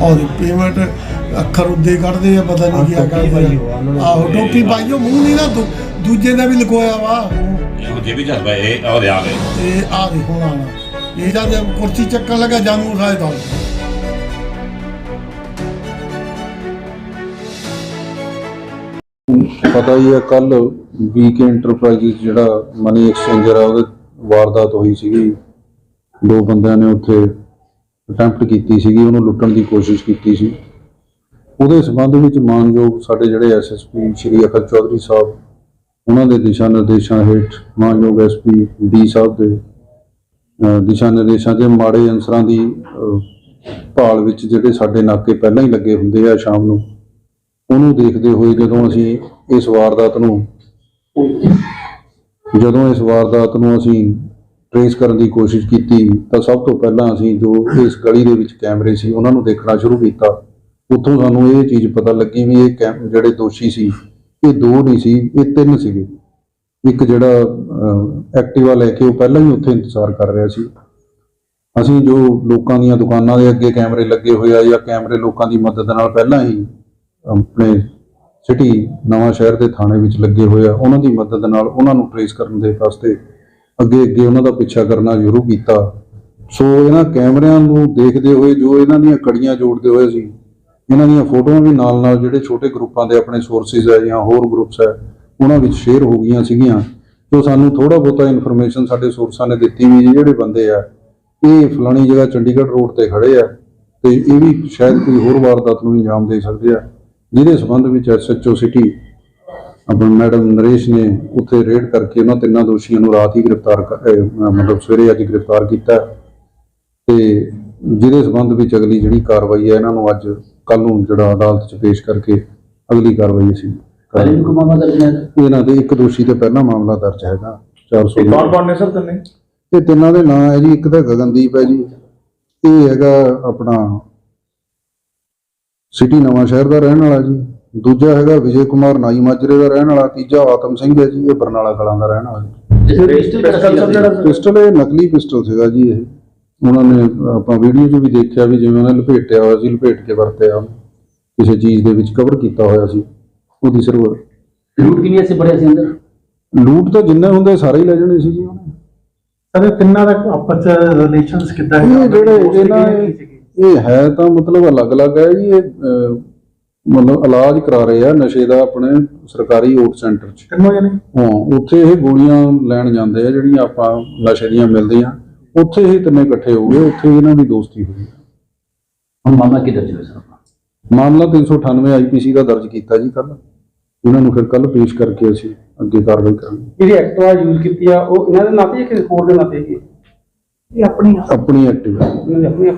ਔਰ ਪੇਮੈਂਟ ਅੱਖਰ ਉੱਦੇ ਕੱਢਦੇ ਆ ਪਤਾ ਨਹੀਂ ਕੀ ਪਾਈ ਕਰਦੇ ਨੇ। ਆਹੋ ਟੋਪੀ ਪਾਈ ਉਹ ਮੂੰਹ ਨਹੀਂ ਨਾ ਦੂਜੇ ਦਾ ਵੀ ਲਗੋਇਆ ਵਾ। ਇਹ ਜੇ ਵੀ ਚੱਲ ਪਏ ਇਹ ਉਹਦੇ ਆ ਗਏ। ਤੇ ਆ ਦੇਖੋ ਹੁਣ ਆਣਾ ਇਹ ਜਦ ਕੁਰਸੀ ਚੱਕਣ ਲੱਗਾ ਜਾਨੂੰ ਖਾਏ ਦੌੜ ਪਤਾ ਹੀ ਹੈ ਕੱਲ ਵੀਕੇ ਇੰਟਰਪ੍ਰਾਈਜ਼ਸ ਜਿਹੜਾ ਮਨੀ ਐਕਸਚੇਂਜਰ ਆ ਉਹਦੇ ਵਾਰਦਾਤ ਹੋਈ ਸੀਗੀ। ਦੋ ਬੰਦਿਆਂ ਨੇ ਉੱਥੇ ਅਟੈਂਪਟ ਕੀਤੀ ਸੀਗੀ ਉਹਨੂੰ ਲੁੱਟਣ ਦੀ ਕੋਸ਼ਿਸ਼ ਕੀਤੀ ਸੀ। ਉਹਦੇ ਸਬੰਧ ਵਿੱਚ ਮਾਨਯੋਗ ਸਾਡੇ ਜਿਹੜੇ ਐਸਐਸਪੀ ਸ਼੍ਰੀ ਅਖਲ ਚੌਧਰੀ ਸਾਹਿਬ ਉਹਨਾਂ ਦੇ ਦਿਸ਼ਾ ਨਿਰਦੇਸ਼ਾਂ ਹੇਠ ਮਾਨਯੋਗ ਐਸਪੀ ਡੀ ਸਾਹਿਬ ਦੇ ਅਹ, ਦਿਸ਼ਾ ਨਿਰਦੇਸ਼ਾਂ ਤੇ ਮਾੜੇ ਅਨਸਰਾਂ ਦੀ ਭਾਲ ਵਿੱਚ ਜਿਹੜੇ ਸਾਡੇ ਨਾਕੇ ਪਹਿਲਾਂ ਹੀ ਲੱਗੇ ਹੁੰਦੇ ਆ ਸ਼ਾਮ ਨੂੰ ਉਹਨੂੰ ਦੇਖਦੇ ਹੋਏ ਜਦੋਂ ਅਸੀਂ ਇਸ ਵਾਰਦਾਤ ਨੂੰ ਜਦੋਂ ਇਸ ਵਾਰਦਾਤ ਨੂੰ ਅਸੀਂ ਟ੍ਰੇਸ ਕਰਨ ਦੀ ਕੋਸ਼ਿਸ਼ ਕੀਤੀ, ਤਾਂ ਸਭ ਤੋਂ ਪਹਿਲਾਂ ਅਸੀਂ ਜੋ ਇਸ ਗਲੀ ਦੇ ਵਿੱਚ ਕੈਮਰੇ ਸੀ, ਉਹਨਾਂ ਨੂੰ ਦੇਖਣਾ ਸ਼ੁਰੂ ਕੀਤਾ। ਉੱਥੋਂ ਸਾਨੂੰ ਇਹ ਚੀਜ਼ ਪਤਾ ਲੱਗੀ ਵੀ ਇਹ ਕੈਮ- ਜਿਹੜੇ ਦੋਸ਼ੀ ਸੀ, ਇਹ ਦੋ ਨਹੀਂ ਸੀ, ਇਹ ਤਿੰਨ ਸੀਗੇ। ਇੱਕ ਜਿਹੜਾ ਐਕਟਿਵਾ ਲੈ ਕੇ ਉਹ ਪਹਿਲਾਂ ਹੀ ਉੱਥੇ ਇੰਤਜ਼ਾਰ ਕਰ ਰਿਹਾ ਸੀ। ਅਸੀਂ ਜੋ ਲੋਕਾਂ ਦੀਆਂ ਦੁਕਾਨਾਂ ਦੇ ਅੱਗੇ ਕੈਮਰੇ ਲੱਗੇ ਹੋਏ ਆ ਜਾਂ ਕੈਮਰੇ ਲੋਕਾਂ ਦੀ ਮਦਦ ਨਾਲ ਪਹਿਲਾਂ ਹੀ ਆਪਣੇ ਸਿਟੀ ਨਵਾਂ ਸ਼ਹਿਰ ਦੇ ਥਾਣੇ ਵਿੱਚ ਲੱਗੇ ਹੋਏ ਆ, ਉਹਨਾਂ ਦੀ ਮਦਦ ਨਾਲ ਉਹਨਾਂ ਨੂੰ ਟ੍ਰੇਸ ਕਰਨ ਦੇ ਵਾਸਤੇ ਅੱਗੇ ਅੱਗੇ ਉਹਨਾਂ ਦਾ ਪਿੱਛਾ ਕਰਨਾ ਸ਼ੁਰੂ ਕੀਤਾ। ਸੋ ਇਹਨਾਂ ਕੈਮਰਿਆਂ ਨੂੰ ਦੇਖਦੇ ਹੋਏ ਜੋ ਇਹਨਾਂ ਦੀਆਂ ਕੜੀਆਂ ਜੋੜਦੇ ਹੋਏ ਸੀ, ਇਹਨਾਂ ਦੀਆਂ ਫੋਟੋਆਂ ਵੀ ਨਾਲ ਨਾਲ ਜਿਹੜੇ ਛੋਟੇ ਗਰੁੱਪਾਂ ਦੇ ਆਪਣੇ ਸੋਰਸਿਸ ਹੈ ਜਾਂ ਹੋਰ ਗਰੁੱਪਸ ਹੈ, ਉਹਨਾਂ ਵਿੱਚ ਸ਼ੇਅਰ ਹੋ ਗਈਆਂ ਸੀਗੀਆਂ। ਸੋ ਸਾਨੂੰ ਥੋੜਾ ਬਹੁਤਾ ਇਨਫੋਰਮੇਸ਼ਨ ਸਾਡੇ ਸੋਰਸਾਂ ਨੇ ਦਿੱਤੀ ਵੀ ਇਹ ਜਿਹੜੇ ਬੰਦੇ ਆ, ਇਹ ਫਲਾਣੀ ਜਗ੍ਹਾ ਚੰਡੀਗੜ੍ਹ ਰੋਡ ਤੇ ਖੜੇ ਆ ਤੇ ਇਹ ਵੀ ਸ਼ਾਇਦ ਕੋਈ ਹੋਰ ਵਾਰਦਾਤ ਨੂੰ ਅੰਜਾਮ ਦੇ ਸਕਦੇ ਆ, ਜਿਹਦੇ ਸਬੰਧ ਵਿੱਚ ਐਸਐਚਓ ਸਿਟੀ ਆਪਣਾ ਮੈਡਮ ਨਰੇਸ਼ ਨੇ ਉੱਥੇ ਰੇਡ ਕਰਕੇ ਉਹਨਾਂ ਤਿੰਨਾਂ ਦੋਸ਼ੀਆਂ ਨੂੰ ਰਾਤ ਹੀ ਗ੍ਰਿਫਤਾਰ ਮਤਲਬ ਸਵੇਰੇ ਅੱਜ ਗ੍ਰਿਫਤਾਰ ਕੀਤਾ। ਤੇ ਜਿਹਦੇ ਸਬੰਧ ਵਿੱਚ ਅਗਲੀ ਜਿਹੜੀ ਕਾਰਵਾਈ ਹੈ ਇਹਨਾਂ ਨੂੰ ਅੱਜ ਕੱਲ ਨੂੰ ਜਿਹੜਾ ਅਦਾਲਤ 'ਚ ਪੇਸ਼ ਕਰਕੇ ਅਗਲੀ ਕਾਰਵਾਈ ਅਸੀਂ ਇਹਨਾਂ ਦੇ ਇੱਕ ਦੋਸ਼ੀ ਤੇ ਪਹਿਲਾ ਮਾਮਲਾ ਦਰਜ ਹੈਗਾ 400 ਕੌਣ ਕੌਣ ਨੇ ਸਰ ਤਿੰਨੇ? ਇਹ ਤਿੰਨਾਂ ਦੇ ਨਾਂ ਹੈ ਜੀ ਇੱਕ ਤਾਂ ਗਗਨਦੀਪ ਹੈ ਜੀ ਇਹ ਹੈਗਾ ਆਪਣਾ ਸਿਟੀ ਨਵਾਂ ਸ਼ਹਿਰ ਦਾ ਰਹਿਣ ਵਾਲਾ ਜੀ। ਦੂਜਾ ਹੈਗਾ ਵਿਜੇ ਕੁਮਾਰ ਨਾਈ ਮਾਜਰੇ ਦਾ ਰਹਿਣ ਵਾਲਾ ਤੀਜਾ ਆਤਮ ਸਿੰਘ ਹੈ ਜੀ ਇਹ ਬਰਨਾਲਾ ਕਲਾਂ ਦਾ ਰਹਿਣ ਵਾਲਾ ਪਿਸਟਲ ਇਹ ਨਕਲੀ ਪਿਸਟਲ ਸੀਗਾ ਜੀ ਇਹ। ਉਹਨਾਂ ਨੇ ਆਪਾਂ ਵੀਡੀਓ 'ਚ ਵੀ ਦੇਖਿਆ ਵੀ ਜਿਵੇਂ ਉਹਨੇ ਲਪੇਟਿਆ ਹੋਇਆ ਸੀ ਲਪੇਟ ਕੇ ਵਰਤਿਆ। ਕਿਸੇ ਚੀਜ਼ ਦੇ ਵਿੱਚ ਕਵਰ ਕੀਤਾ ਹੋਇਆ ਸੀ ਉਹਦੀ ਸਰਵਰ ਲੂਟ ਕਿੰਨੀ ਐਸੇ ਬੜੇ ਸੀ ਅੰਦਰ? ਲੂਟ ਤਾਂ ਜਿੰਨੇ ਹੁੰਦੇ ਸਾਰੇ ਹੀ ਲੈ ਜਾਣੇ ਸੀ ਜੀ ਉਹਨੇ। ਸਰ ਤਿੰਨਾਂ ਦਾ ਆਪਸ ਚ ਰਿਲੇਸ਼ਨਸ ਕਿੱਦਾਂ ਇਹ ਜਿਹੜੇ ਇਹਨਾਂ ਇਹ ਹੈ ਤਾਂ ਮਤਲਬ ਅਲੱਗ-ਅਲੱਗ ਹੈ ਜੀ ਇਹ ਮਤਲਬ ਇਲਾਜ ਕਰਾ ਰਹੇ ਆ ਨਸ਼ੇ ਦਾ ਆਪਣੇ ਸਰਕਾਰੀ ਓਟ ਸੈਂਟਰ 'ਚ। ਕਿੰਨੋ ਜਣੇ? ਹਾਂ ਉੱਥੇ ਇਹ ਗੋਲੀਆਂ ਲੈਣ ਜਾਂਦੇ ਆ ਜਿਹੜੀਆਂ ਆਪਾਂ ਨਸ਼ੇ ਦੀਆਂ ਮਿਲਦੀਆਂ। ਉੱਥੇ ਇਹ ਤਿੰਨੇ ਇਕੱਠੇ ਹੋ ਗਏ ਉੱਥੇ ਇਹਨਾਂ ਦੀ ਦੋਸਤੀ ਹੋਈ ਹੁਣ ਮਾਮਲਾ ਕੀ ਦਰਜ ਹੋਇਆ ਸਰ ਮਾਮਲਾ 398 ਆਈਪੀਸੀ ਦਾ ਦਰਜ ਕੀਤਾ ਜੀ ਕੱਲ ਇਹਨਾਂ ਨੂੰ ਫਿਰ ਕੱਲ ਪੇਸ਼ ਕਰਕੇ ਅਸੀਂ ਅੱਗੇ ਕਾਰਵਾਈ ਕਰਾਂਗੇ। ਜਿਹੜੀ ਐਕਟਿਵਾ ਯੂਜ਼ ਕੀਤੀ ਆ ਉਹ ਇਹਨਾਂ ਦੇ ਨਾਤੇ ਜਾਂ ਕਿਸੇ ਹੋਰ ਦੇ ਨਾਤੇ ਹੈਗੀ ਹੈ? ਆਪਣੀ ਐਕਟਿਵ ਇਹਨਾਂ ਦੇ ਆਪਣੇ